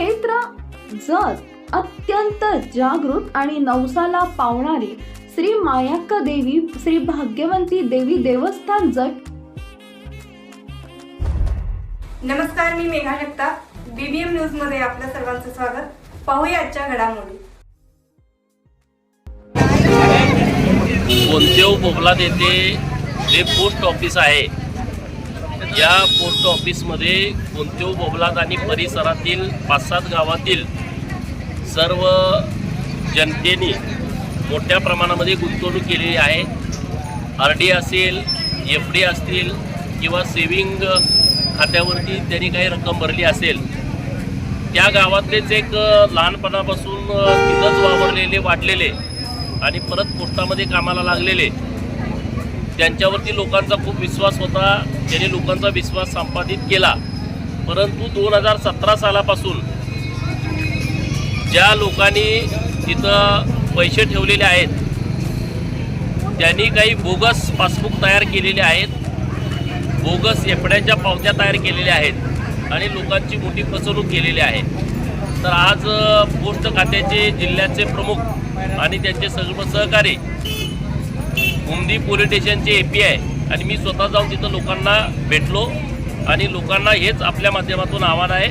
क्षेत्र जत अत्यंत जागृत आणि नवसाला पावणारी श्री मायाक्का देवी श्री भाग्यवंती देवी देवस्थान जट नमस्कार मी मेघा जगताप. बीबीएम न्यूजमध्ये आपल्या सर्वांचं स्वागत. पाहूया आजच्या घडामोडी. कोणतेव बोबलात येथे जे पोस्ट ऑफिस आहे? या पोस्ट ऑफिसमध्ये कोणत्या बोबलात आणि परिसरातील पाच सात गावातील सर्व जनतेने मोठ्या प्रमाणामध्ये गुंतवणूक केलेली आहे. आर डी असेल एफ डी असतील किंवा सेविंग खात्यावरती त्यांनी काही रक्कम भरली असेल त्या गावातलेच एक लहानपणापासून तिथंच वावरलेले वाढलेले आणि परत पोस्टामध्ये कामाला लागलेले. त्यांच्यावरती लोकांचा खूप विश्वास होता. त्यांनी लोकांचा विश्वास संपादित केला. परंतु दोन हजार सतरा सालापासून ज्या लोकांनी तिथं पैसे ठेवलेले आहेत त्यांनी काही बोगस पासबुक तयार केलेले आहेत. बोगस एफड्यांच्या पावत्या तयार केलेल्या आहेत आणि लोकांची मोठी फसवणूक केलेली आहे. तर आज पोस्ट खात्याचे जिल्ह्याचे प्रमुख आणि त्यांचे सर्व सहकारी उमदी पोलीस स्टेशनचे ए पी आय आणि मी स्वतः जाऊन तिथं लोकांना भेटलो. आणि लोकांना हेच आपल्या माध्यमातून आव्हान आहे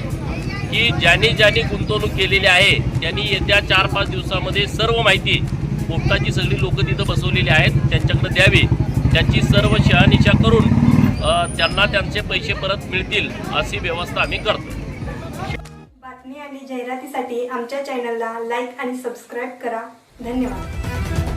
की ज्यांनी ज्यांनी गुंतवणूक केलेली आहे त्यांनी येत्या चार पाच दिवसामध्ये सर्व माहिती पोस्टाची सगळी लोकं तिथं बसवलेली आहेत त्यांच्याकडे द्यावी. त्याची सर्व शहानिशा करून त्यांना त्यांचे पैसे परत मिळतील अशी व्यवस्था आम्ही करतो. बातमी आणि जाहिरातीसाठी आमच्या चॅनलला लाईक आणि सबस्क्राईब करा. धन्यवाद.